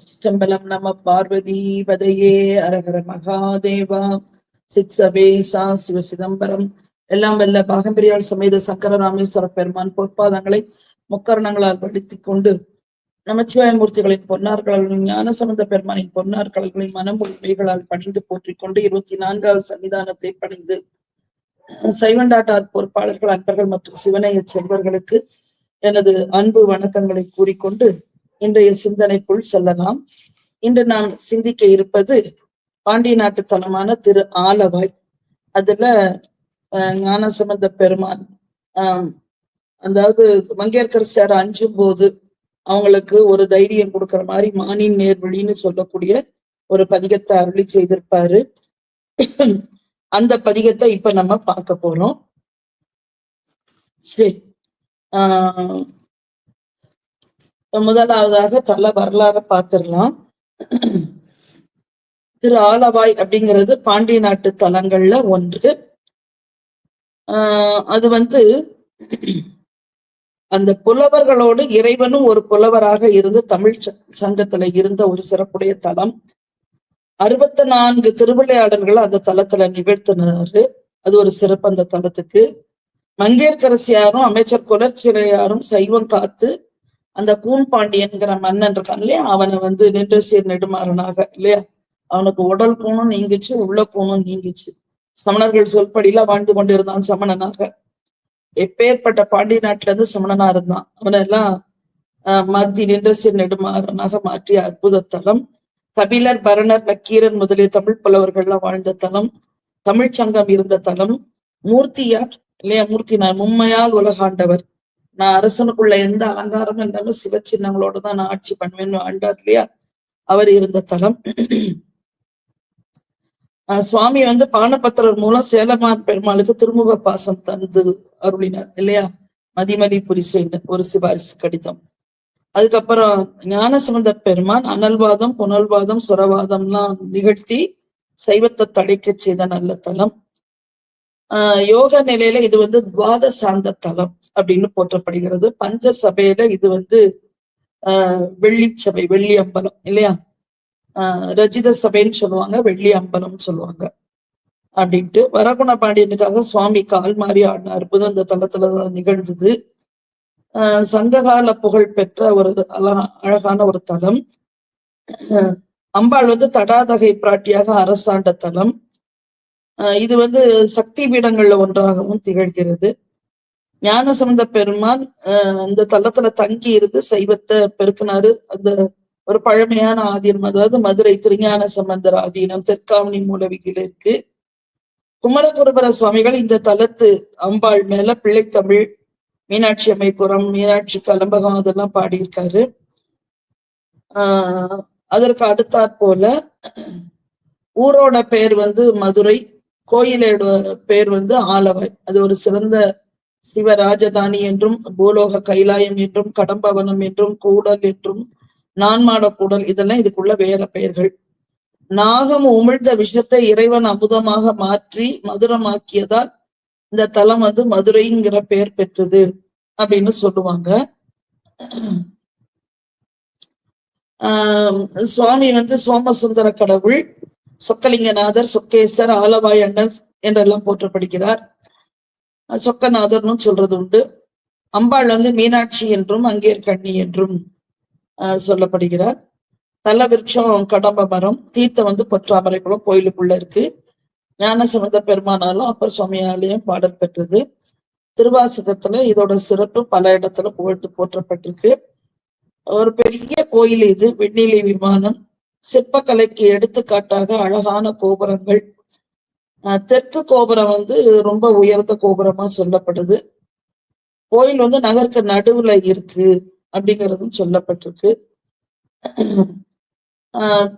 சிற்றம்பலம் நம பார்வதி பதையே அரகர மகாதேவா. சித் சபேசா சிவ சிதம்பரம். எல்லாம் வல்ல பாகம்பிரியால் சமேத சக்கர ராமேஸ்வர பெருமான் பொற்பாதங்களை முக்கரணங்களால் படித்து கொண்டு நமச்சிவாய மூர்த்திகளின் பொன்னார்களால் ஞான சம்பந்த பெருமானின் பொன்னார்களால் மனமொழிமைகளால் பணிந்து போற்றிக் கொண்டு இருபத்தி நான்காவது சன்னிதானத்தை பணிந்து சைவண்டாட்டார் பொறுப்பாளர்கள் அன்பர்கள் மற்றும் சிவனைய செல்வர்களுக்கு எனது அன்பு வணக்கங்களை கூறிக்கொண்டு இன்றைய சிந்தனைக்குள் செல்லலாம். இன்று நாம் சிந்திக்க இருப்பது பாண்டிய நாட்டு தலமான திரு ஆலவாய். அதுல அஹ், ஞானசம்பந்த பெருமான் ஆஹ் அதாவது மங்கையர்கர் சார் அஞ்சும் போது அவங்களுக்கு ஒரு தைரியம் கொடுக்கிற மாதிரி மானின் நேர்வழின்னு சொல்லக்கூடிய ஒரு பதிகத்தை அருளி செய்திருப்பாரு. அந்த பதிகத்தை இப்ப நம்ம பார்க்க போறோம். சரி. ஆஹ் முதலாவதாக தல வரலாறு பார்த்துடலாம். திரு ஆலவாய் அப்படிங்கிறது பாண்டிய நாட்டு தலங்கள்ல ஒன்று. ஆஹ் அது வந்து அந்த புலவர்களோடு இறைவனும் ஒரு புலவராக இருந்து தமிழ் ச- சங்கத்துல இருந்த ஒரு சிறப்புடைய தலம். அறுபத்தி நான்கு திருவிளையாடல்களை அந்த தலத்துல நிகழ்த்தினாரு. அது ஒரு சிறப்பு அந்த தலத்துக்கு. மங்கையர்கரசியாரும் அமைச்சர் குலர்ச்சிறையாரும் சைவம் காத்து அந்த கூன்பாண்டியன்கிற மன்னன் இருக்கான் இல்லையா? அவனை வந்து நின்ற சீர் நெடுமாறனாக இல்லையா? அவனுக்கு உடல் கூணும் நீங்கிச்சு உள்ள கூணும் நீங்கிச்சு. சமணர்கள் சொல்படியில வாழ்ந்து கொண்டிருந்தான் சமணனாக. எப்பேற்பட்ட பாண்டிய நாட்டுல இருந்து சமணனா இருந்தான். அவனெல்லாம் ஆஹ் மாத்தி நின்ற சீர் நெடுமாறனாக மாற்றிய அற்புத தலம். கபிலர் பரணர் நக்கீரன் முதலிய தமிழ் புலவர்கள்லாம் வாழ்ந்த தலம். தமிழ்ச்சங்கம் இருந்த தலம். மூர்த்தியார் இல்லையா? மூர்த்தினார் மும்மையால் உலகாண்டவர். நான் அரசனுக்குள்ள எந்த அலங்காரமும் இல்லாம சிவச்சின்னங்களோட தான் நான் ஆட்சி பண்ணுவேன்னு ஆண்டார் இல்லையா? அவர் இருந்த தலம். ஆஹ் சுவாமி வந்து பானபத்திரர் மூலம் சேலமார் பெருமாளுக்கு திருமுக பாசம் தந்து அருளினார் இல்லையா? மதிமலி புரிசைன்னு ஒரு சிபாரிசு கடிதம். அதுக்கப்புறம் ஞானசம்பந்த பெருமான் அனல்வாதம் புனல்வாதம் சுரவாதம்லாம் நிகழ்த்தி சைவத்தை தடைக்க செய்த நல்ல தலம். ஆஹ் யோக நிலையில இது வந்து துவாத சார்ந்த தலம். அப்படின்னு போற்றப்படுகிறது. பஞ்ச சபையில இது வந்து ஆஹ் வெள்ளி சபை வெள்ளி அம்பலம் இல்லையா? ஆஹ் ரஜித சபைன்னு சொல்லுவாங்க வெள்ளி அம்பலம்னு சொல்லுவாங்க அப்படின்ட்டு. வரகுண பாண்டியனுக்காக சுவாமி கால் மாறி ஆடின அற்புதம் இந்த தலத்துலதான் நிகழ்ந்தது. ஆஹ் சங்ககால புகழ் பெற்ற ஒரு அழகா அழகான ஒரு தலம். அம்பாள் வந்து தடாதகை பிராட்டியாக அரசாண்ட தலம். ஆஹ் இது வந்து சக்தி பீடங்கள்ல ஒன்றாகவும் திகழ்கிறது. ஞானசம்பந்த பெருமான் ஆஹ் இந்த தலத்துல தங்கி இருந்து சைவத்தை பெருக்கினாரு. அந்த ஒரு பழமையான ஆதீனம் அதாவது மதுரை திருஞான சம்பந்தர் ஆதீனம் தெற்காவணி மூலவிகில இருக்கு. குமரகுருபர சுவாமிகள் இந்த தலத்து அம்பாள் மேல பிள்ளைத்தமிழ் மீனாட்சி அம்மைபுரம் மீனாட்சி கலம்பகம் அதெல்லாம் பாடியிருக்காரு. ஆஹ் அதற்கு அடுத்தாற் போல ஊரோட பெயர் வந்து மதுரை கோயிலோட பெயர் வந்து ஆலவாய் அது ஒரு சிறந்த சிவ ராஜதானி என்றும் பூலோக கைலாயம் என்றும் கடம்பவனம் என்றும் கூடல் என்றும் நான்மாட கூடல் இதெல்லாம் இதுக்குள்ள வேற பெயர்கள். நாகம் உமிழ்ந்த விஷத்தை இறைவன் அமுதமாக மாற்றி மதுரமாக்கியதால் இந்த தலம் வந்து மதுரைங்கிற பெயர் பெற்றது அப்படின்னு சொல்லுவாங்க. ஆஹ் சுவாமி வந்து சோமசுந்தர கடவுள் சொக்கலிங்கநாதர் சொக்கேசர் ஆலவாய் அண்ணன் என்றெல்லாம் போற்றப்படுகிறார். சொக்கநாதர்னு சொல்றது உண்டு. அம்பாள் வந்து மீனாட்சி என்றும் அங்கேற்கண்ணி என்றும் சொல்லப்படுகிறார். தல விருட்சம் கடம்ப மரம் தீர்த்தம் வந்து பொற்றாமரை குளம் கோயிலுக்குள்ள இருக்கு. ஞானசம்பந்த பெருமானாலும் அப்பர் சுவாமியாலையும் பாடல் பெற்றது. திருவாசகத்துல இதோட சிறப்பு பல இடத்துல புகழ்ந்து போற்றப்பட்டிருக்கு. ஒரு பெரிய கோயில் இது வெண்ணிலை விமானம். சிற்பக்கலைக்கு எடுத்துக்காட்டாக அழகான கோபுரங்கள் தெற்கு கோபுரம் வந்து ரொம்ப உயர்ந்த கோபுரமா சொல்லப்படுது. கோயில் வந்து நகருக்கு நடுவுல இருக்கு அப்படிங்கிறதும் சொல்லப்பட்டிருக்கு.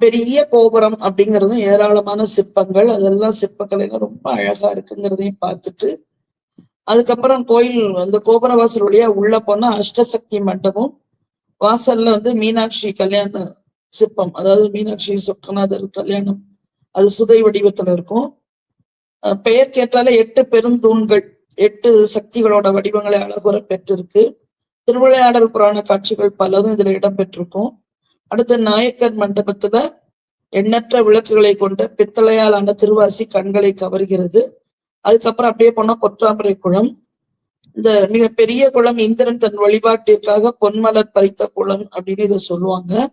பெரிய கோபுரம் அப்படிங்கிறதும் ஏராளமான சிற்பங்கள் அதெல்லாம் சிற்பக்கலைகள் ரொம்ப அழகா இருக்குங்கிறதையும் பார்த்துட்டு அதுக்கப்புறம் கோயில் அந்த கோபுர வாசல் வழியா உள்ள போனா அஷ்டசக்தி மண்டபம் வாசல்ல வந்து மீனாட்சி கல்யாண சிற்பம் அதாவது மீனாட்சி சொக்கநாதர் கல்யாணம் அது சுதை வடிவத்துல இருக்கும். பெயர் கேட்டாலே எட்டு பெருந்தூண்கள் எட்டு சக்திகளோட வடிவங்களை அழகுற பெற்றிருக்கு. திருவிளையாடல் புராண காட்சிகள் பலரும் இதுல இடம்பெற்றிருக்கும். அடுத்து நாயக்கர் மண்டபத்துல எண்ணற்ற விளக்குகளை கொண்ட பித்தளையால் ஆன திருவாசி கண்களை கவர்கிறது. அதுக்கப்புறம் அப்படியே போனா பொற்றாமரை குளம். இந்த மிகப்பெரிய குளம் இந்திரன் தன் வழிபாட்டிற்காக பொன்மலர் பறித்த குளம் அப்படின்னு இதை சொல்லுவாங்க.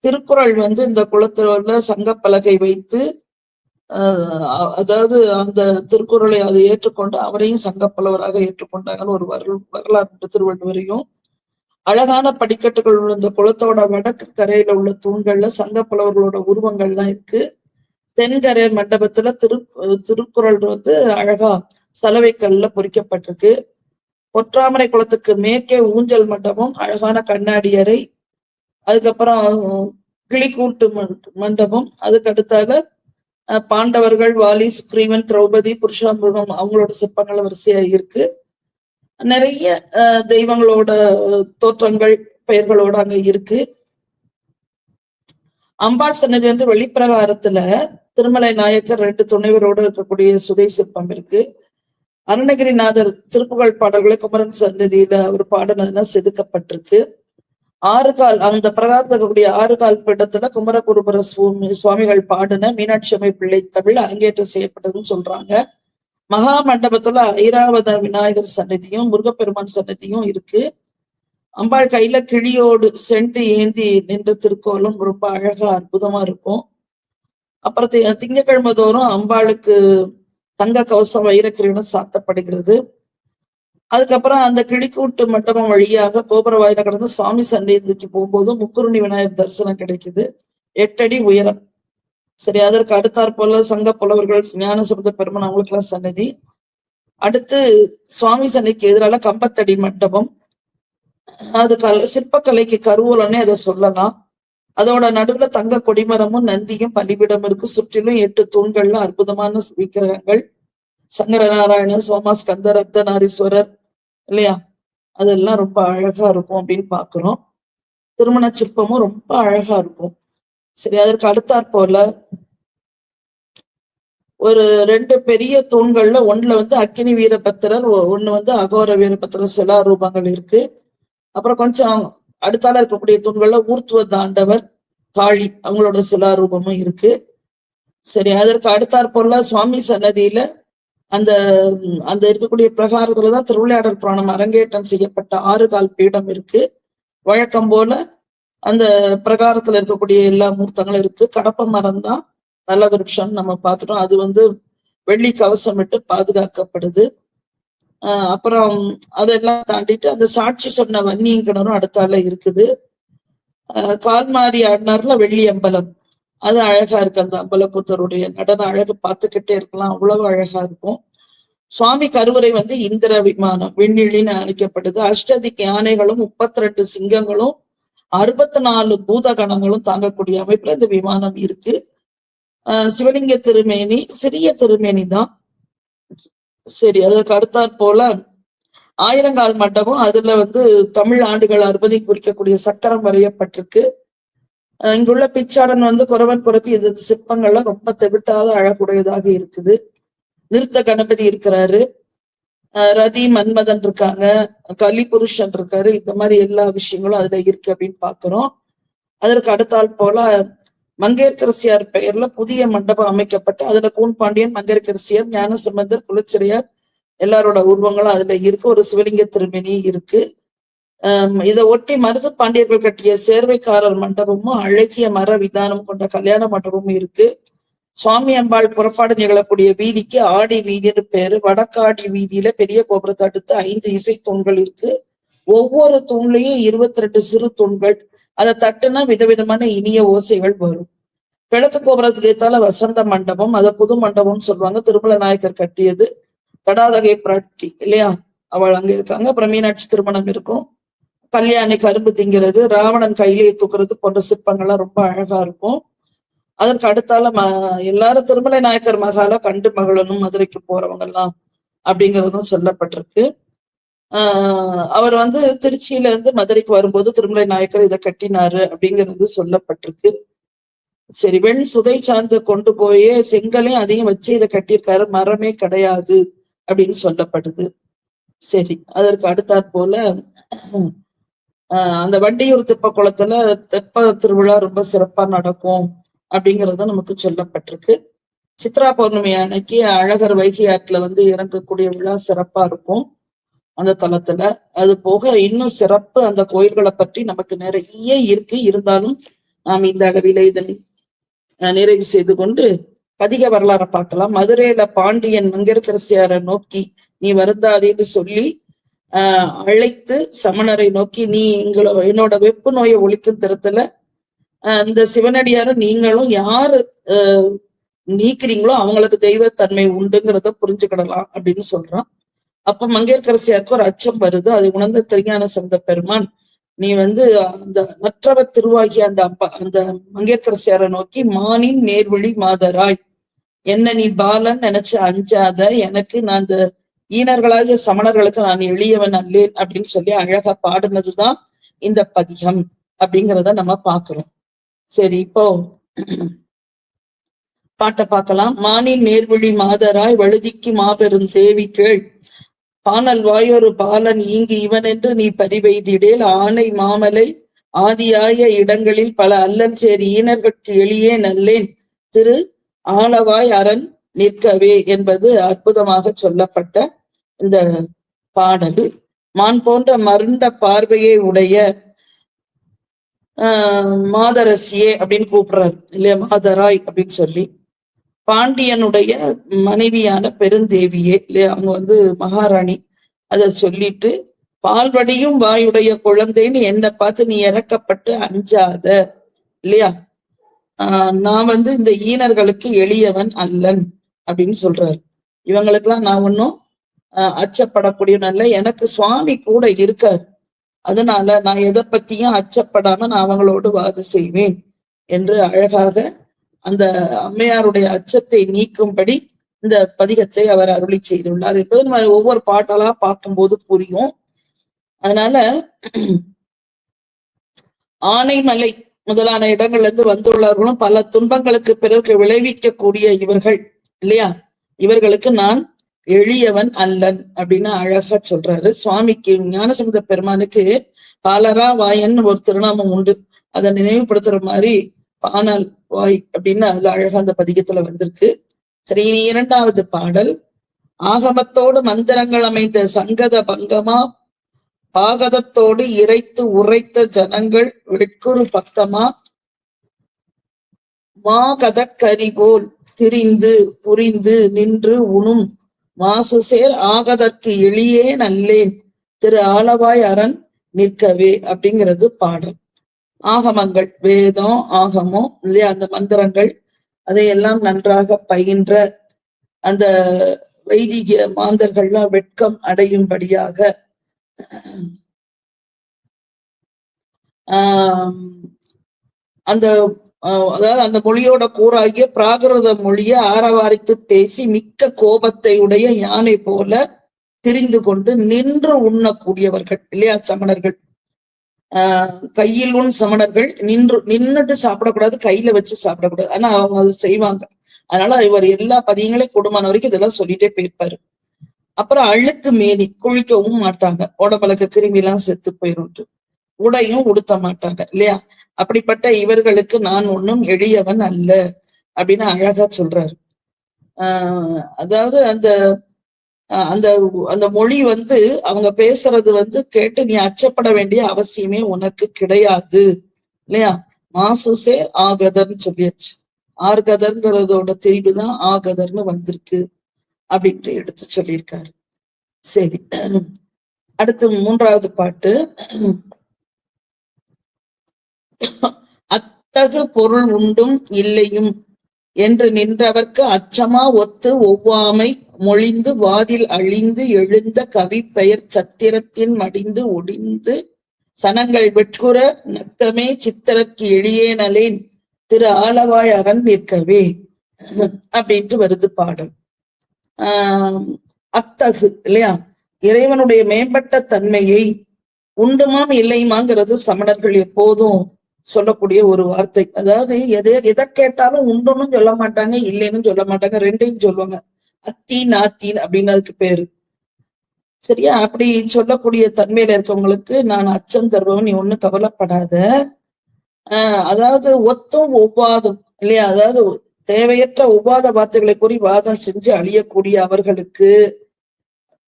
திருக்குறள் வந்து இந்த குளத்துல உள்ள பலகை வைத்து அதாவது அந்த திருக்குறளை அதை ஏற்றுக்கொண்டு அவரையும் சங்கப்பலவராக ஏற்றுக்கொண்டாங்கன்னு ஒரு வரல் வரலாறு திருவள்ளுவரையும். அழகான படிக்கட்டுகள் உள்ள குளத்தோட வடக்கு கரையில உள்ள தூண்கள்ல சங்கப்புலவர்களோட உருவங்கள்லாம் இருக்கு. தென்கரை மண்டபத்துல திரு திருக்குறள் வந்து அழகா சலவைக்கல்ல பொறிக்கப்பட்டிருக்கு. பொற்றாமரை குளத்துக்கு மேற்கே ஊஞ்சல் மண்டபம் அழகான கண்ணாடி அறை அதுக்கப்புறம் கிளிக்கூட்டு மண்டபம் அதுக்கு அடுத்தால பாண்டவர்கள் வாலி சுக்ரீவன் திரௌபதி புருஷாமிருகம் அவங்களோட சிற்பங்கள் வரிசையா இருக்கு. நிறைய தெய்வங்களோட தோற்றங்கள் பெயர்களோட அங்க இருக்கு. அம்பாள் சன்னதி வந்து வெளிப்பிரகாரத்துல திருமலை நாயக்கர் ரெண்டு துணைவரோட இருக்கக்கூடிய சுதை சிற்பம் இருக்கு. அருணகிரிநாதர் திருப்புகழ் பாடல்களை குமரன் சன்னதியில அவர் பாடினதுன்னா செதுக்கப்பட்டிருக்கு. ஆறு கால் அந்த பிரகாரத்துல இருக்கக்கூடிய ஆறு கால் பீடத்துல குமரகுருபர சுவாமி சுவாமிகள் பாடின மீனாட்சி அம்மை பிள்ளை தமிழ் அரங்கேற்றம் செய்யப்பட்டதுன்னு சொல்றாங்க. மகா மண்டபத்துல ஐராவத விநாயகர் சன்னதியும் முருகப்பெருமான் சன்னதியும் இருக்கு. அம்பாள் கையில கிளியோடு செண்டு ஏந்தி நின்ற திருக்கோலம் ரொம்ப அழகா அற்புதமா இருக்கும். அப்புறம் தி- தோறும் அம்பாளுக்கு தங்க கவசம் வைரக்கிரீடம் சாத்தப்படுகிறது. அதுக்கப்புறம் அந்த கிளிக்கூட்டு மண்டபம் வழியாக கோபுர வாயில கடந்து சுவாமி சன்னதிக்கு போகும்போது முக்குருணி விநாயகர் தரிசனம் கிடைக்குது. எட்டடி உயரம். சரி அதற்கு அடுத்தாற் போல சங்க புலவர்கள் ஞான சபத பெருமன் அவங்களுக்கெல்லாம் சன்னதி அடுத்து சுவாமி சன்னிக்கு எதிரால கம்பத்தடி மண்டபம். அது கல் சிற்பக்கலைக்கு கருவூலன்னே அதை சொல்லலாம். அதோட நடுவுல தங்க கொடிமரமும் நந்தியும் பலிபிடம் இருக்கு. சுற்றிலும் எட்டு தூண்கள்லாம் அற்புதமான விக்கிரகங்கள். சங்கரநாராயணர் சோமாஸ்கந்தர் அர்த்தநாரீஸ்வரர் இல்லையா? அதெல்லாம் ரொம்ப அழகா இருக்கும் அப்படின்னு பாக்குறோம் திருமண சிற்பமும் ரொம்ப அழகா இருக்கும். சரி அதற்கு அடுத்தாற் போல. ஒரு ரெண்டு பெரிய தூண்கள்ல ஒண்ணுல வந்து அக்கினி வீரபத்திரர் ஒ- ஒண்ணு வந்து அகோர வீரபத்திரர் சிலா ரூபங்கள் இருக்கு. அப்புறம் கொஞ்சம் அடுத்தால இருக்கக்கூடிய தூண்கள்ல ஊர்த்துவ தாண்டவர் காளி அவங்களோட சிலா ரூபமும் இருக்கு. சரி அதற்கு அடுத்தாற் போல சுவாமி சன்னதியில அந்த அந்த இருக்கக்கூடிய பிரகாரத்துலதான் திருவிளையாடல் புராணம் அரங்கேற்றம் செய்யப்பட்ட ஆறு கால் பீடம் இருக்கு. வழக்கம் போல அந்த பிரகாரத்துல இருக்கக்கூடிய எல்லா மூர்த்தங்களும் இருக்கு. கடப்ப மரம் தான் நல்ல விருட்சம் நம்ம பார்த்துட்டோம். அது வந்து வெள்ளி கவசம் விட்டு பாதுகாக்கப்படுது. ஆஹ் அப்புறம் அதெல்லாம் தாண்டிட்டு அந்த சாட்சி சொன்ன வன்னியும் கிணறும் அடுத்தால இருக்குது. கால்மாரி ஆடினார்ல வெள்ளி அம்பலம். அது அழகா இருக்கு. அந்த அம்பலக்கூத்தருடைய நடன அழகு பார்த்துக்கிட்டே இருக்கலாம். அவ்வளவு அழகா இருக்கும். சுவாமி கருவறை வந்து இந்திர விமானம் விண்ணிலின்னு அழைக்கப்படுது அஷ்டதிக்கு யானைகளும் முப்பத்தி ரெண்டு சிங்கங்களும் அறுபத்தி நாலு பூதகணங்களும் தாங்கக்கூடிய அமைப்புல இந்த விமானம் இருக்கு. சிவலிங்க திருமேனி சிறிய திருமேனி தான். சரி அதற்கு அடுத்தாற் போல ஆயிரங்கால் மண்டபம் அதுல வந்து தமிழ் ஆண்டுகள் அறுபதை குறிக்கக்கூடிய சக்கரம் வரையப்பட்டிருக்கு. இங்குள்ள பிச்சாடன் வந்து குறவன் குறத்தி இந்த சிற்பங்கள்லாம் ரொம்ப தெவிட்டாத அழகுடையதாக இருக்குது. நிறுத்த கணபதி இருக்கிறாரு. ரதி மன்மதன் இருக்காங்க. கலிபுருஷன் இருக்காரு. இந்த மாதிரி எல்லா விஷயங்களும் அதுல இருக்கு அப்படின்னு பாக்குறோம். அதற்கு அடுத்தால் போல மங்கையர்கரசியார் பெயர்ல புதிய மண்டபம் அமைக்கப்பட்டு அதுல கூன்பாண்டியன் மங்கையர்கரசியார் ஞானசம்பந்தர் குலச்சிறையார் எல்லாரோட உருவங்களும் அதுல இருக்கு. ஒரு சிவலிங்க திருமணி இருக்கு. இதை ஒட்டி மருது பாண்டியர்கள் கட்டிய சேர்வைக்காரர் மண்டபமும் அழகிய மர விதானம் கொண்ட கல்யாண மண்டபமும் இருக்கு. சுவாமி அம்பாள் புறப்பாடு நிகழக்கூடிய வீதிக்கு ஆடி வீதின்னு பேரு. வடக்காடி வீதியில பெரிய கோபுரத்தை அடுத்து ஐந்து இசை தூண்கள் இருக்கு. ஒவ்வொரு தூண்லயும் இருபத்தி ரெண்டு சிறு தூண்கள். அதை தட்டுனா விதவிதமான இனிய ஓசைகள் வரும். கிழக்கு கோபுரத்துக்கு ஏத்தால வசந்த மண்டபம். அதை புது மண்டபம்னு சொல்லுவாங்க. திருமல நாயக்கர் கட்டியது. தடாதகை பிராட்டி இல்லையா? அவள் அங்க இருக்காங்க. அப்புறம் மீனாட்சி திருமணம் இருக்கும். கல்யாணி கரும்பு திங்கிறது ராவணன் கையிலேயே தூக்குறது போன்ற சிற்பங்கள்லாம் ரொம்ப அழகா இருக்கும். அதற்கு அடுத்தால ம எல்லாரும் திருமலை நாயக்கர் மகால கண்டு மகளனும் மதுரைக்கு போறவங்க எல்லாம் அப்படிங்கிறதும் சொல்லப்பட்டிருக்கு. ஆஹ் அவர் வந்து திருச்சியில இருந்து மதுரைக்கு வரும்போது திருமலை நாயக்கர் இதை கட்டினாரு அப்படிங்கிறது சொல்லப்பட்டிருக்கு. சரி வெண் சுதை சார்ந்து கொண்டு போய் செங்கலையும் அதையும் வச்சு இதை கட்டியிருக்காரு மரமே கிடையாது அப்படின்னு சொல்லப்படுது சரி அதற்கு அடுத்தாற் போல அந்த வண்டியூர் தெப்ப குளத்துல தெப்ப திருவிழா ரொம்ப சிறப்பா நடக்கும் அப்படிங்கறது நமக்கு சொல்லப்பட்டிருக்கு. சித்ரா பௌர்ணமி அன்னைக்கு அழகர் வைகை ஆற்றுல வந்து இறங்கக்கூடிய விழா சிறப்பா இருக்கும் அந்த தலத்துல. அது போக இன்னும் சிறப்பு அந்த கோயில்களை பற்றி நமக்கு நிறைய இருக்கு. இருந்தாலும் நாம் இந்த அளவில இதனை நிறைவு செய்து கொண்டு பதிக வரலாறை பார்க்கலாம். மதுரையில பாண்டியன் மங்கையர்க்கரசியாரை நோக்கி நீ வருந்தாதேன்னு சொல்லி ஆஹ் அழைத்து சமணரை நோக்கி நீ எங்களோட என்னோட வெப்பு நோயை ஒழிக்கும் திறத்துல அந்த சிவனடியார நீங்களும் யாரு ஆஹ் நீக்கிறீங்களோ அவங்களுக்கு தெய்வத்தன்மை உண்டுங்கிறத புரிஞ்சுக்கிடலாம் அப்படின்னு சொல்றான். அப்ப மங்கையர்கரசியாருக்கு ஒரு அச்சம் வருது. அதை உணர்ந்த திருஞான சந்த பெருமான் நீ வந்து அந்த மற்றவ திருவாகி அந்த அப்பா அந்த மங்கையர்க்கரசியாரை நோக்கி மானின் நேர்வழி மாதராய். என்ன நீ பாலன் நினைச்சு அஞ்சாத எனக்கு நான் அந்த ஈனர்களாகிய சமணர்களுக்கு நான் எளியவன் அல்லேன் அப்படின்னு சொல்லி அழகா பாடுனதுதான் இந்த பதிகம் அப்படிங்கிறத நம்ம பாக்குறோம் சரி இப்போ பாட்டை பார்க்கலாம். மானின் நேர்வழி மாதராய் வழுதிக்கு மாபெரும் தேவி கேள். பானல் வாயொரு பாலன் ஈங்கு இவன் என்று நீ பரிவெய்திடேல் ஆனை மாமலை ஆதியாய இடங்களில் பல அல்லல் சேரி ஈனர்கட்கு எளியே நல்லேன் திரு ஆளவாய் அரண் நிற்கவே என்பது அற்புதமாக சொல்லப்பட்ட இந்த பாடல். மான் போன்ற மருண்ட பார்வையை உடைய ஆஹ் மாதரசியே அப்படின்னு கூப்பிடுறாரு. இல்லையா? மாதராய் அப்படின்னு சொல்லி. பாண்டியனுடைய மனைவியான பெருந்தேவியே இல்லையா? அவங்க வந்து மகாராணி. அத சொல்லிட்டு பால்வடியும் வாயுடைய குழந்தைன்னு என்னை பார்த்து நீ இறக்கப்பட்டு அஞ்சாத. இல்லையா? ஆஹ் நான் வந்து இந்த ஈனர்களுக்கு எளியவன் அல்லன். அப்படின்னு சொல்றாரு. இவங்களுக்கெல்லாம் நான் ஒன்றும் அச்சப்படக்கூடியவன் நல்ல எனக்கு சுவாமி கூட இருக்கார். அதனால நான் எதை பத்தியும் அச்சப்படாம நான் அவங்களோடு வாது செய்வேன் என்று அழகாக அந்த அம்மையாருடைய அச்சத்தை நீக்கும்படி இந்த பதிகத்தை அவர் அருளி செய்துள்ளார். என்பது நம்ம ஒவ்வொரு பாட்டலா பார்க்கும்போது புரியும். அதனால ஆனைமலை முதலான இடங்கள்ல இருந்து வந்துள்ளவர்களும் பல துன்பங்களுக்கு பிறகு விளைவிக்கக்கூடிய இவர்கள். இல்லையா? இவர்களுக்கு நான் எளியவன் அல்லன் அப்படின்னு அழகா சொல்றாரு. சுவாமிக்கு ஞானசமுத பெருமானுக்கு பாலரா வாயன் ஒரு திருநாமம் உண்டு. அதை நினைவுபடுத்துற மாதிரி பானல் வாய் அப்படின்னு அதுல அழகா அந்த பதிகத்துல வந்திருக்கு. சரி இனி இரண்டாவது பாடல். ஆகமத்தோடு மந்திரங்கள் அமைந்த சங்கத பங்கமா? பாகதத்தோடு இறைத்து உரைத்த ஜனங்கள் வெட்குறு பக்கமா? மாகதக்கரிகோல் திரிந்து புரிந்து நின்று உணும் மாசு சேர் ஆகதற்கு எளியே நல்லேன். திரு ஆலவாய் அரண் நிற்கவே அப்படிங்கிறது பாடல். ஆகமங்கள் வேதம் ஆகமம் இல்லையா? அந்த மந்திரங்கள் அதையெல்லாம் நன்றாக பயின்ற அந்த வைதிக மாந்தர்கள்லாம் வெட்கம் அடையும்படியாக ஆஹ் அந்த அதாவது அந்த மொழியோட கூறாகிய பிராகிருத மொழியை ஆரவாரித்து பேசி மிக்க கோபத்தை உடைய யானை போல தெரிந்து கொண்டு நின்று உண்ணக்கூடியவர்கள் இல்லையா சமணர்கள். ஆஹ் கையில் உண் சமணர்கள் நின்று நின்னுட்டு சாப்பிடக்கூடாது கையில வச்சு சாப்பிடக்கூடாது. ஆனா அவங்க அது செய்வாங்க. அதனால இவர் எல்லா பதியங்களையும் கொடுமான வரைக்கும் இதெல்லாம் சொல்லிட்டே போயிருப்பாரு. அப்புறம் அழுக்கு மேனி குளிக்கவும் மாட்டாங்க. உடம்புலக்கு கிருமி எல்லாம் செத்து போயிரும் உடையும் உடுத்த மாட்டாங்க இல்லையா? அப்படிப்பட்ட இவர்களுக்கு நான் ஒன்றும் எளியவன் அல்ல அப்படின்னு அழகா சொல்றாரு. ஆஹ் அதாவது அந்த அந்த அந்த மொழி வந்து அவங்க பேசுறது வந்து கேட்டு நீ அச்சப்பட வேண்டிய அவசியமே உனக்கு கிடையாது இல்லையா? மாசுசே ஆகதர்னு சொல்லியாச்சு. ஆர்கதர்ங்கிறதோட திரிவு தான் ஆகதர்னு வந்திருக்கு அப்படின்ட்டு எடுத்து சொல்லியிருக்காரு. சரி அடுத்து மூன்றாவது பாட்டு. அத்தகு பொருள் உண்டும் இல்லையும் என்று நின்றவர்க்கு அச்சமா ஒத்து ஒவ்வாமை மொழிந்து வாதில் அழிந்து எழுந்த கவி பெயர் சத்திரத்தின் மடிந்து ஒடிந்து சனங்கள் வெட்குற நக்கமே சித்திரக்கு எளியேனலேன் திரு ஆலவாய் அரண் நிற்கவே அப்படின்ட்டு வருது பாடல். ஆஹ் அத்தகு இல்லையா? இறைவனுடைய மேம்பட்ட தன்மையை உண்டுமாம் இல்லையுமாங்கிறது சமணர்கள் எப்போதும் சொல்லக்கூடிய ஒரு வார்த்தை. அதாவது எதை எதை கேட்டாலும் உண்டுன்னு சொல்ல மாட்டாங்க இல்லைன்னு சொல்ல மாட்டாங்க ரெண்டையும் சொல்லுவாங்க. அத்தி நாத்தீன் அப்படின்னு அதுக்கு பேரு. சரியா? அப்படி சொல்லக்கூடிய தன்மையில இருக்கவங்களுக்கு நான் அச்சம் தருபவன் நீ ஒண்ணு கவலைப்படாத. ஆஹ் அதாவது ஒத்தும் ஒவ்வாதும் இல்லையா? அதாவது தேவையற்ற ஒவ்வாத வார்த்தைகளை கூறி வாதம் செஞ்சு அழியக்கூடிய அவர்களுக்கு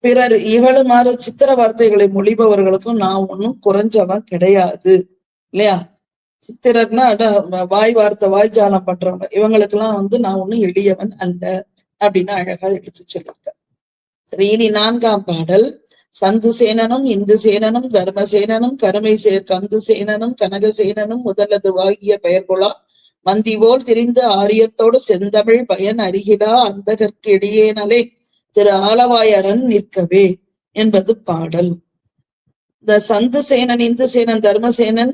பிறர் இகழுமாறு சித்திர வார்த்தைகளை மொழிபவர்களுக்கும் நான் ஒன்னும் குறைஞ்சவன் கிடையாது இல்லையா? சித்திரர்னா வாய் வார்த்தை வாய் ஜாலம் பண்றவங்க. இவங்களுக்கு எல்லாம் வந்து நான் ஒன்னும் எளியவன் அல்ல அப்படின்னு அழகா எடுத்து சொல்லியிருக்க. சரி இனி நான்காம் பாடல். சந்து சேனனும் இந்து சேனனும் தர்மசேனனும் கருமை சே கந்து சேனனும் கனகசேனனும் முதலது வாகிய பெயர்கொளா மந்திவோல் திரிந்து ஆரியத்தோடு செந்தமிழ் பயன் அருகிலா அந்தகற்கு இடையேனலே திரு ஆலவாயரன் நிற்கவே என்பது பாடல். இந்த சந்து சேனன் இந்து சேனன் தர்மசேனன்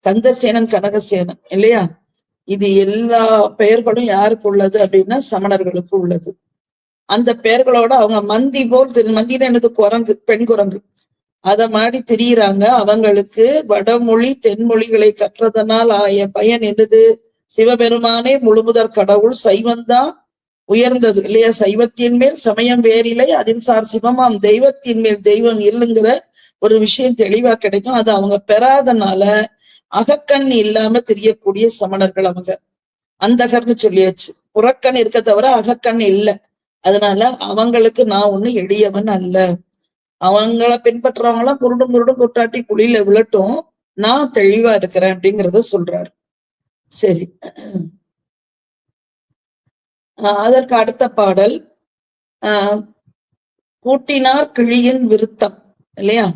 கந்தசேனன் கனகசேனன் இல்லையா? இது எல்லா பெயர்களும் யாருக்கு உள்ளது அப்படின்னா சமணர்களுக்கு உள்ளது. அந்த பெயர்களோட அவங்க மந்தி போல் திரு மந்தின எனது குரங்கு பெண் குரங்கு. அத மாதிரி திரியிறாங்க. அவங்களுக்கு வடமொழி தென்மொழிகளை கற்றதனால் ஆய பயன் என்னது? சிவபெருமானே முழுமுதற் கடவுள். சைவந்தான் உயர்ந்தது இல்லையா? சைவத்தின் மேல் சமயம் வேறில்லை. அதில் சார் சிவமாம் தெய்வத்தின் மேல் தெய்வம் இல்லைங்கிற ஒரு விஷயம் தெளிவா கிடைக்கும். அது அவங்க பெறாதனால அகக்கண் இல்லாம தெரியக்கூடிய சமணர்கள் அவங்க. அந்தகர்னு சொல்லியாச்சு. புறக்கண் இருக்க தவிர அகக்கண் இல்லை. அதனால அவங்களுக்கு நான் ஒண்ணு எளியவன் அல்ல. அவங்கள பின்பற்றுறவங்களாம் குருடும் குருடும் குட்டாட்டி குழியில விழட்டும். நான் தெளிவா இருக்கிறேன் அப்படிங்கறத சொல்றாரு. சரி. ஆஹ் அதற்கு அடுத்த பாடல். ஆஹ் கூட்டினார் கிழியின் விருத்தம். இல்லையா?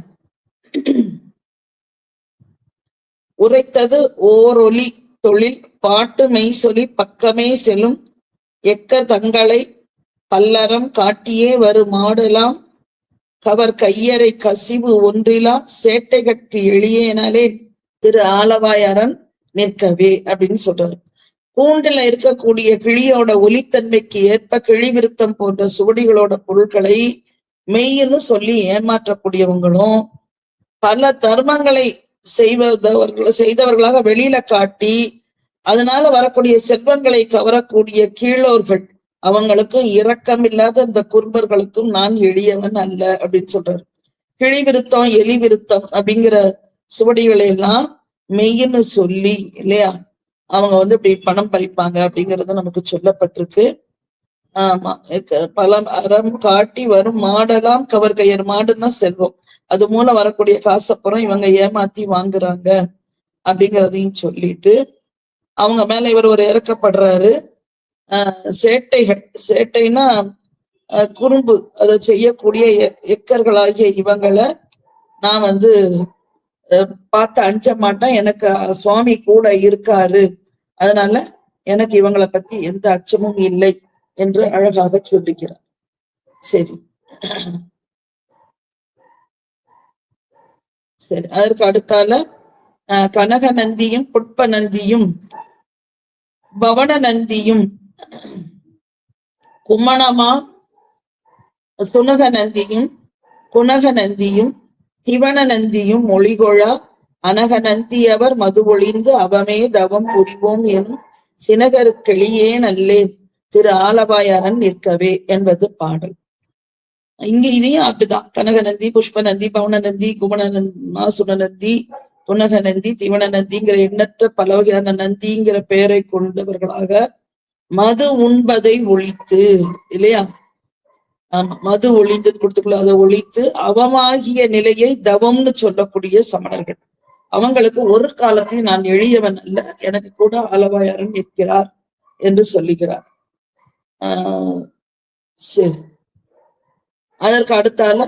உரைத்தது ஓரொலி தொழில் பாட்டு மெய் சொல்லி பக்கமே செல்லும். எக்க தங்களை பல்லறம் காட்டியே வரும் மாடலாம். கவர் கையறை கசிவு ஒன்றிலா சேட்டை கட்டி எளியேனாலே திரு ஆலவாயரன் நிற்கவே அப்படின்னு சொல்றாரு. கூண்டில இருக்கக்கூடிய கிளியோட ஒலித்தன்மைக்கு ஏற்ப கிழி விருத்தம் போன்ற சுவடிகளோட பொருட்களை மெய்ன்னு சொல்லி ஏமாற்றக்கூடியவங்களும் பல தர்மங்களை செய்வதவர்கள் செய்தவர்களாக வெளியில காட்டி அதனால வரக்கூடிய செல்வங்களை கவரக்கூடிய கீழோர்கள் அவங்களுக்கும் இரக்கம் இல்லாத இந்த குறும்பர்களுக்கும் நான் எளியவன் அல்ல அப்படின்னு சொல்றாரு. கிழி விருத்தம் எலி விருத்தம் அப்படிங்கிற சுவடிகளை எல்லாம் மெய்ன்னு சொல்லி இல்லையா? அவங்க வந்து இப்படி பணம் பறிப்பாங்க அப்படிங்கிறது நமக்கு சொல்லப்பட்டிருக்கு. ஆமா பல அறம் காட்டி வரும் மாடெல்லாம் கவர் கையர் மாடுன்னா செல்வம். அது மூலம் வரக்கூடிய காசப்புறம் இவங்க ஏமாத்தி வாங்குறாங்க அப்படிங்கிறதையும் சொல்லிட்டு அவங்க மேல இவர் ஒரு இறக்கப்படுறாரு. ஆஹ் சேட்டைகள் சேட்டைன்னா குறும்பு அதை செய்யக்கூடிய எக்கர்களாகிய இவங்களை நான் வந்து பார்த்து அஞ்ச மாட்டேன். எனக்கு சுவாமி கூட இருக்காரு. அதனால எனக்கு இவங்களை பத்தி எந்த அச்சமும் இல்லை. என்று அழகாக சொல்லுகிறார். சரி. சரி அதற்கு அடுத்தால கனக நந்தியும் புட்ப நந்தியும் பவன நந்தியும் கும்மணமா சுனக நந்தியும் குணக நந்தியும் திவன நந்தியும் மொழிகொழா அனக நந்தியவர் மது ஒளிந்து அவமே தவம் புரிவோம் எனும் சினகருக்கெளியே நல்லேன். திரு ஆலபாயரன் நிற்கவே என்பது பாடல். இங்க இதையும் அப்படிதான். கனகநந்தி புஷ்பநந்தி பவனநந்தி குமணநந்தி மாசுனநந்தி புனக நந்தி திவன நந்திங்கிற எண்ணற்ற பல வகையான நந்திங்கிற பெயரை கொண்டவர்களாக மது உண்பதை ஒழித்து இல்லையா? ஆமா மது ஒழிந்து கொடுத்துக்குள்ள அதை ஒழித்து அவமாகிய நிலையை தவம்னு சொல்லக்கூடிய சமணர்கள். அவங்களுக்கு ஒரு காலத்தில் நான் எளியவன் அல்ல எனக்கு கூட அளவாயரன் இருக்கிறார் என்று சொல்லுகிறார். சரி அதற்கு அடுத்தால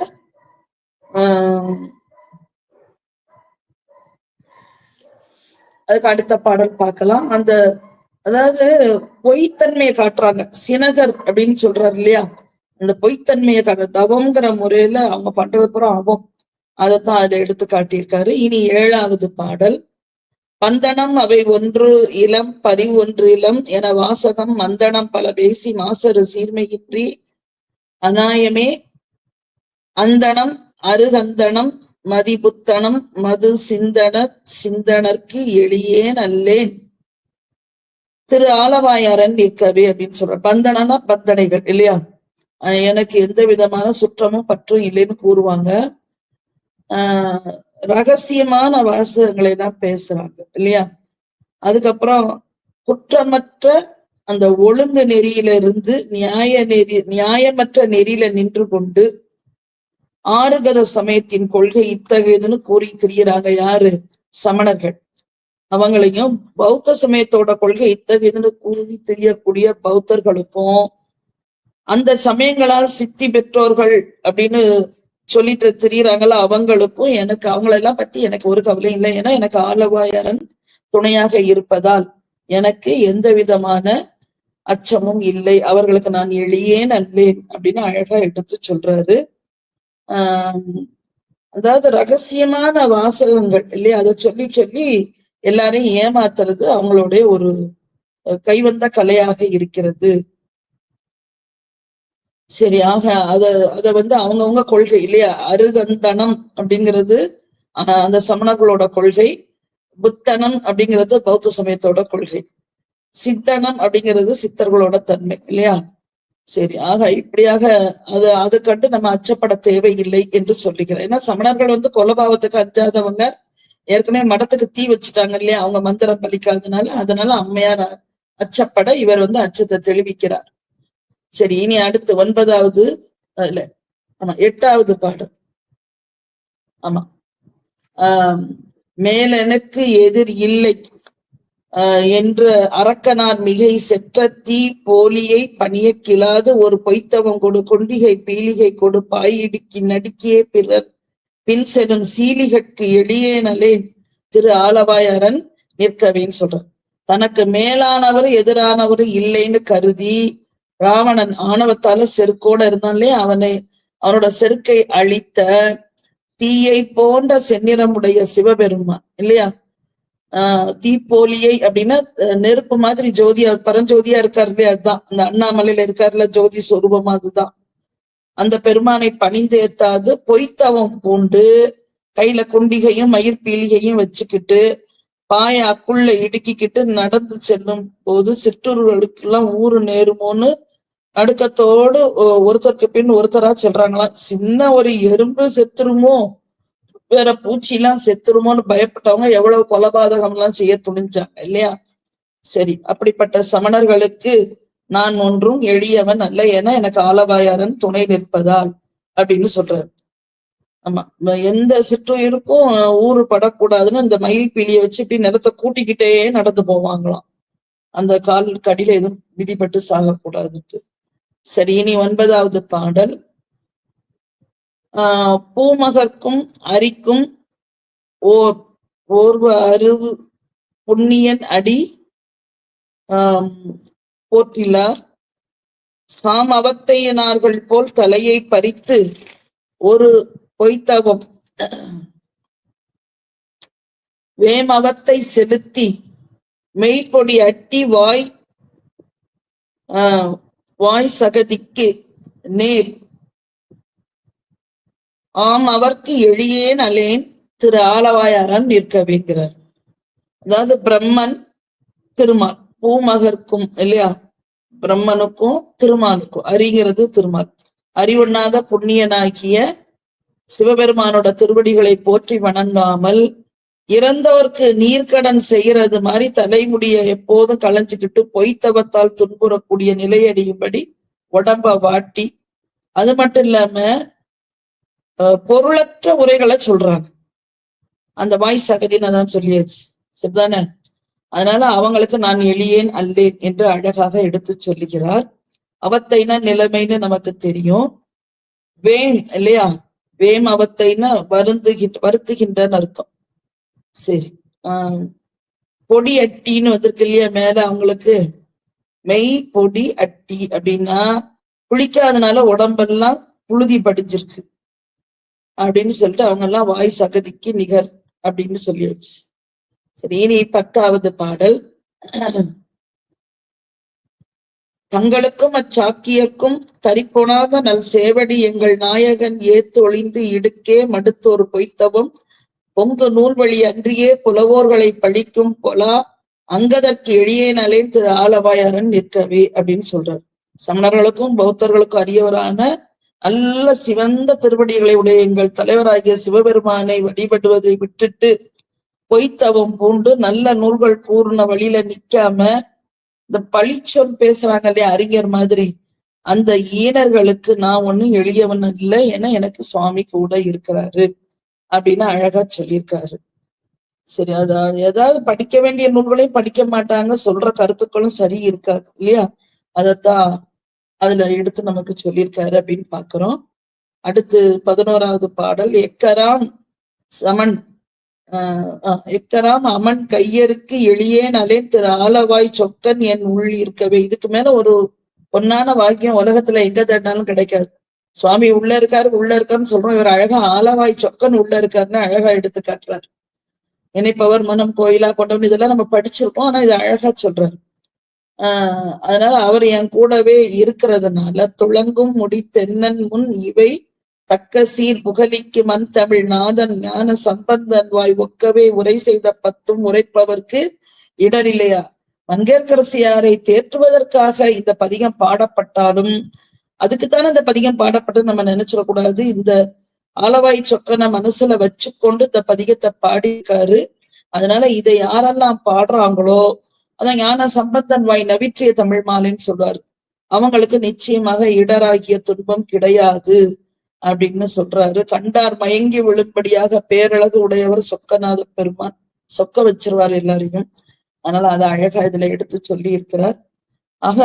அதுக்கு அடுத்த பாடல் பார்க்கலாம். அந்த அதாவது பொய்த்தன்மையை காட்டுறாங்க. சினகர் அப்படின்னு சொல்றாரு இல்லையா? அந்த பொய்த்தன்மையை காட்டு தவம்ங்கிற முறையில அவங்க பண்றது அப்புறம் அவம். அதைத்தான் அதுல எடுத்து காட்டியிருக்காரு. இனி ஏழாவது பாடல். பந்தனம் அவை ஒன்று இளம் பரி ஒன்று இளம் என வாசகம் மந்தனம் பல பேசி மாசரு சீர்மையின்றி அநாயமே. அந்தனம் அருகந்தனம் மதிபுத்தனம் மது சிந்தன சிந்தனர்க்கு எளியேன் அல்லேன். திரு ஆலவாயாரன் நிற்கவே அப்படின்னு சொல்ற பந்தனம்னா பந்தனைகள் இல்லையா? எனக்கு எந்த விதமான சுற்றமும் பற்றும் இல்லைன்னு கூறுவாங்க. ஆஹ் ரகசியமான வாசகங்களை எல்லாம் பேசுறாங்க இல்லையா? அதுக்கப்புறம் குற்றமற்ற அந்த ஒழுங்கு நெறியில இருந்து நியாய நெறி நியாயமற்ற நெறியில நின்று கொண்டு ஆறுகத சமயத்தின் கொள்கை இத்தகையதுன்னு கூறி திரியிறாங்க யாரு? சமணர்கள். அவங்களையும் பௌத்த சமயத்தோட கொள்கை இத்தகையதுன்னு கூறி தெரியக்கூடிய பௌத்தர்களுக்கும் அந்த சமயங்களால் சித்தி பெற்றோர்கள் அப்படின்னு சொல்லிட்டு திரியிறாங்களா? அவங்களுக்கும் எனக்கு அவங்களெல்லாம் பத்தி எனக்கு ஒரு கவலை இல்லை. ஏன்னா எனக்கு ஆலவாயரன் துணையாக இருப்பதால் எனக்கு எந்த விதமான அச்சமும் இல்லை. அவர்களுக்கு நான் எளியேன் அல்லேன் அப்படின்னு அழகா எடுத்து சொல்றாரு. ஆஹ் அதாவது ரகசியமான வாசகங்கள் இல்லையா? அதை சொல்லி சொல்லி எல்லாரையும் ஏமாத்துறது அவங்களுடைய ஒரு கைவந்த கலையாக இருக்கிறது. சரி ஆக அத அத வந்து அவங்கவுங்க கொள்கை இல்லையா? அருகந்தனம் அப்படிங்கிறது ஆஹ், அந்த சமணர்களோட கொள்கை புத்தனம் அப்படிங்கிறது பௌத்த சமயத்தோட கொள்கை. சித்தனம் அப்படிங்கிறது சித்தர்களோட தன்மை இல்லையா? சரி ஆக இப்படியாக அது அது கண்டு நம்ம அச்சப்பட தேவையில்லை என்று சொல்லிக்கிறோம் ஏன்னா சமணர்கள் வந்து கொலபாவத்துக்கு அஞ்சாதவங்க. ஏற்கனவே மடத்துக்கு தீ வச்சுட்டாங்க இல்லையா? அவங்க மந்திரம் பலிக்காததுனால அதனால அம்மையார் அச்சப்பட இவர் வந்து அச்சத்தை தெளிவிக்கிறார். சரி இனி அடுத்து ஒன்பதாவது இல்ல ஆமா எட்டாவது பாடம். ஆமா. ஆஹ் மேலெனக்கு எதிர் இல்லை ஆஹ் என்ற அரக்கனார் மிகை செற்ற தீ போலியை பணிய கிளாது ஒரு பொய்த்தவம் கொடு கொண்டிகை பீலிகை கொடு பாய் இடுக்கி நடுக்கியே பிறர். பின் செடும் சீலிகட்கு எளியேனலே திரு ஆலவாயரன் நிற்கவேன்னு சொல்றார். தனக்கு மேலானவர் எதிரானவர் இல்லைன்னு கருதி ராவணன் ஆணவத்தால செருக்கோட இருந்தாலே அவனை அவனோட செருக்கை அழித்த தீயை போன்ற செந்நிறமுடைய சிவபெருமான் இல்லையா? ஆஹ் தீப்போலியை அப்படின்னா நெருப்பு மாதிரி ஜோதியா பரஞ்சோதியா இருக்காரு இல்லையா? அதுதான். அந்த அண்ணாமலையில இருக்காருல ஜோதி சொரூபம் அதுதான். அந்த பெருமானை பணிந்தேத்தாது பொய்த்தவம் பூண்டு கையில குண்டிகையும் மயிர் பீலிகையும் வச்சுக்கிட்டு பாய அக்குள்ள இடுக்கிக்கிட்டு நடந்து செல்லும் போது சிற்றூர்களுக்கு எல்லாம் ஊரு நேருமோன்னு நடுக்கத்தோடு ஒ- ஒருத்தருக்கு பின் ஒருத்தரா சொல்றாங்களாம் சின்ன ஒரு எறும்பு செத்துருமோ? வேற பூச்சி எல்லாம் செத்துருமோன்னு பயப்பட்டவங்க எவ்வளவு கொலபாதகம் எல்லாம் செய்ய துணிஞ்சாங்க இல்லையா? சரி அப்படிப்பட்ட சமணர்களுக்கு நான் ஒன்றும் எளியவன் அல்ல என எனக்கு ஆலவாயாரன் துணை நிற்பதால் அப்படின்னு சொல்றாரு. ஆமா எந்த சிற்றுயிருக்கும் ஊரு ஊறு படக்கூடாதுன்னு இந்த மயில் பீலியை வச்சு இப்படி நிலத்தை கூட்டிக்கிட்டே நடந்து போவாங்களாம். அந்த கால் கடியில எதுவும் விதிப்பட்டு சாகக்கூடாதுன்ட்டு. சரி இனி ஒன்பதாவது பாடல். ஆஹ் பூமகர்க்கும் அரிக்கும் ஓர் ஓர்வ அருவு புண்ணியன் அடி ஆம், போற்றிலார். சாம் அவத்தையனார்கள் போல் தலையை பறித்து ஒரு பொய்த்தவம். வேமவத்தை செலுத்தி மெய்ப்பொடி அட்டி வாய் ஆஹ், வாய் சகதிக்கு நேர். ஆம் அவர்க்கு எளியேன் அலேன் திரு ஆலவாயாரன் நிற்கவேங்கிறார் அதாவது பிரம்மன் திருமால் பூமகர்க்கும் இல்லையா? பிரம்மனுக்கும் திருமாலுக்கும் அறிகிறது திருமால். அறிவுண்ணாத புண்ணியனாகிய சிவபெருமானோட திருவடிகளை போற்றி வணங்காமல் இறந்தவர்க்கு நீர்க்கடன் செய்யறது மாதிரி தலைமுடிய எப்போதும் களைஞ்சுக்கிட்டு பொய்த்தவத்தால் துன்புறக்கூடிய நிலையடையும்படி உடம்ப வாட்டி அது மட்டும் இல்லாம பொருளற்ற உரைகளை சொல்றாங்க. அந்த வாய் சகதின்னு அதான் சொல்லியாச்சு. சரிதானே? அதனால அவங்களுக்கு நான் எளியேன் அல்லேன் என்று அழகாக எடுத்து சொல்லுகிறார். அவத்தைனா நிலைமைன்னு நமக்கு தெரியும். வேம் இல்லையா? வேம் அவத்தைனா வருந்துகின்ற வருத்துகின்றன்னு அர்த்தம். சரி. ஆஹ் பொடி அட்டின்னு வந்திருக்கு இல்லையா மேல அவங்களுக்கு? மெய் பொடி அட்டி அப்படின்னா குளிக்காதனால உடம்பெல்லாம் புழுதி படிஞ்சிருக்கு அப்படின்னு சொல்லிட்டு அவங்க எல்லாம் வாய் சகதிக்கு நிகர் அப்படின்னு சொல்லிடுச்சு சரி இனி பத்தாவது பாடல். தங்களுக்கும் அச்சாக்கியக்கும் தரிப்பொணாத நல் சேவடி எங்கள் நாயகன் ஏத்து ஒளிந்து இடுக்கே மடுத்தோர் பொய்த்தவும் பொங்கு நூல்வழி அன்றியே புலவோர்களை பழிக்கும் பொலா அங்கதற்கு எளியே நலேன் திரு ஆலவாயாரன் நிற்கவே அப்படின்னு சொல்றார். சமணர்களுக்கும் பௌத்தர்களுக்கும் அரியவரான நல்ல சிவந்த திருவடிகளை உடைய எங்கள் தலைவராகிய சிவபெருமானை வழிபடுவதை விட்டுட்டு பொய்த்தவம் பூண்டு நல்ல நூல்கள் கூர்ன வழியில நிக்காம இந்த பழிச்சொல் பேசுறாங்க இல்லையா அறிஞர் மாதிரி. அந்த ஈனர்களுக்கு நான் ஒண்ணும் எளியவன் இல்லை ஏன்னா எனக்கு சுவாமி கூட இருக்கிறாரு. அப்படின்னு அழகா சொல்லியிருக்காரு. சரி அதாவது ஏதாவது படிக்க வேண்டிய நூல்களையும் படிக்க மாட்டாங்க சொல்ற கருத்துக்களும் சரி இருக்காது இல்லையா? அதத்தான் அதுல எடுத்து நமக்கு சொல்லியிருக்காரு அப்படின்னு பாக்குறோம் அடுத்து பதினோராவது பாடல் எக்கராம் சமன். ஆஹ் எக்கராம் அமன் கையருக்கு எளியேன் அலே திரு ஆலவாய் சொக்கன் என் உள் இருக்கவே. இதுக்கு மேல ஒரு பொன்னான வாக்கியம் உலகத்துல எங்க தண்டாலும் கிடைக்காது. சுவாமி உள்ள இருக்காரு உள்ள இருக்காருன்னு சொல்றோம். இவர் அழகா ஆலவாய் சொக்கன் உள்ள இருக்காருன்னு அழகா எடுத்து காட்டுறாரு. நினைப்பவர் மனம் கோயிலா கொண்டவன் இதெல்லாம் நம்ம படிச்சிருக்கோம். ஆனா இது அழகா சொல்றாரு. ஆஹ் அதனால அவர் என் கூடவே இருக்கிறதுனால துளங்கும் முடி தென்னன் முன் இவை தக்க சீர் புகழிக்கு மண் தமிழ் நாதன் ஞான சம்பந்தன் வாய் ஒக்கவே உரை செய்த பத்தும் உரைப்பவர்க்கு இடரில்லையா? மங்கேற்கரசியாரை தேற்றுவதற்காக இந்த பதிகம் பாடப்பட்டாலும் அதுக்குத்தானே இந்த பதிகம் பாடப்பட்டது நம்ம நினைச்சிடக்கூடாது இந்த ஆலவாய் சொக்கனை மனசுல வச்சுக்கொண்டு இந்த பதிகத்தை பாடியிருக்காரு. அதனால இதை யாரெல்லாம் பாடுறாங்களோ அதான் ஞான சம்பந்தன் வாய் நவிற்றிய தமிழ் மாலைன்னு சொல்றாரு அவங்களுக்கு நிச்சயமாக இடராகிய துன்பம் கிடையாது அப்படின்னு சொல்றாரு. கண்டார் மயங்கி விழும்படியாக பேரழகு உடையவர் சொக்கநாத பெருமான். சொக்க வச்சிருவார் எல்லாரையும். அதனால அதை அழகா இதுல எடுத்து சொல்லி இருக்கிறார் ஆக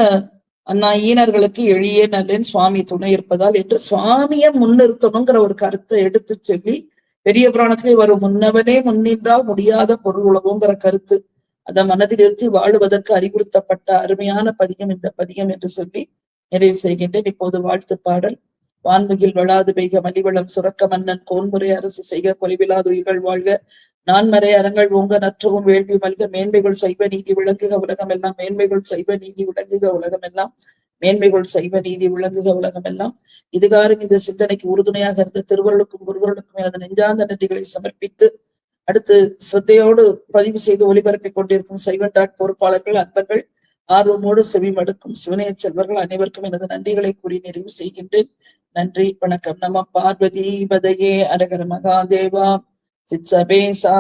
அண்ணா ஈனர்களுக்கு எளிய நல்லேன் சுவாமி துணை இருப்பதால் என்று சுவாமிய முன்னிறுத்தணுங்கிற ஒரு கருத்தை எடுத்து சொல்லி பெரிய புராணத்திலே வரும் முன்னவனே முன்னின்றால் முடியாத பொருள் உலகங்கிற கருத்து அதை மனதில் நிறுத்தி வாழுவதற்கு அறிவுறுத்தப்பட்ட அருமையான பதிகம் இந்த பதிகம் என்று சொல்லி நிறைவு செய்கின்றேன். இப்போது வாழ்த்து பாடல் வான்மையில் வளாது பெய்க மலிவளம் சுரக்க மன்னன் கோன்முறை அரசு செய்க கொலைவிலாது உயிர்கள் வாழ்க. நான்மறை அறங்கள் ஓங்க நற்றவும் வேள்வி மல்க. மேன்மைகள் சைவ நீதி விளங்குக உலகம் எல்லாம் மேன்மைகள் சைவ நீதி விளங்குக உலகம் எல்லாம் மேன்மைகள் சைவ நீதி விளங்குக உலகம் எல்லாம் இதுகாரும் இந்த சிந்தனைக்கு உறுதுணையாக இருந்த திருவருளுக்கும் குருவருளுக்கும் எனது நெஞ்சார்ந்த நன்றிகளை சமர்ப்பித்து அடுத்து சிரத்தையோடு பதிவு செய்து ஒளிபரப்பிக் கொண்டிருக்கும் சைவன் டாட் பொறுப்பாளர்கள் அன்பர்கள் ஆர்வமோடு செவி மடுக்கும் சிவனையச் செல்வர்கள் அனைவருக்கும் எனது நன்றிகளை கூறி நிறைவு செய்கின்றேன். நன்றி வணக்கம். நம பார்வதி பதையே அரகர மகாதேவா சித்சபே சா